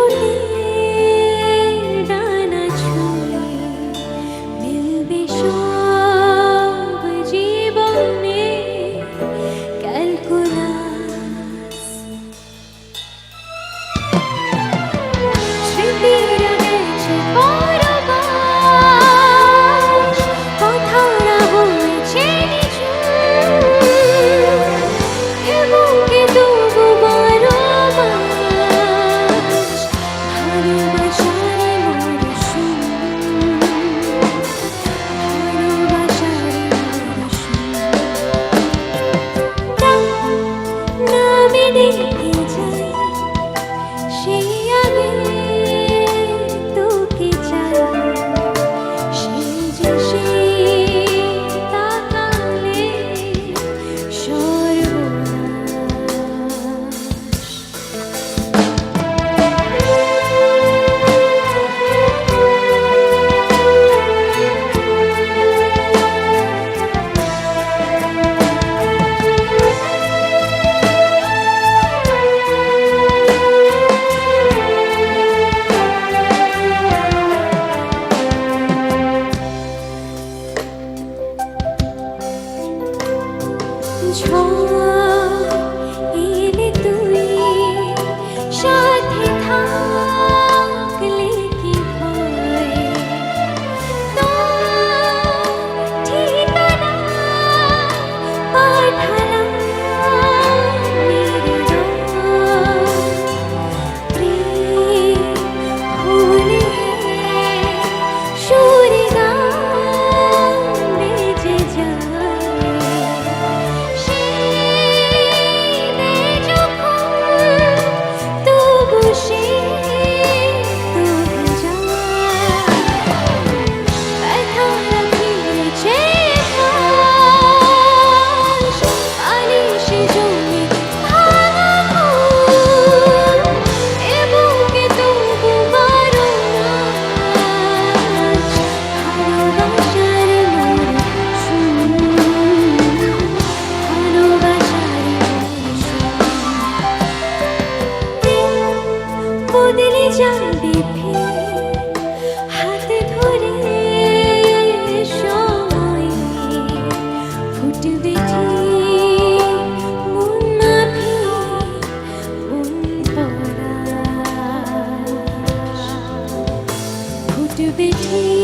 তোর ডানা ছুঁয়ে মিলবে 穷。দিলে যাবে হাতে ধরে সময় ফুটবে ফুটবে ঠিক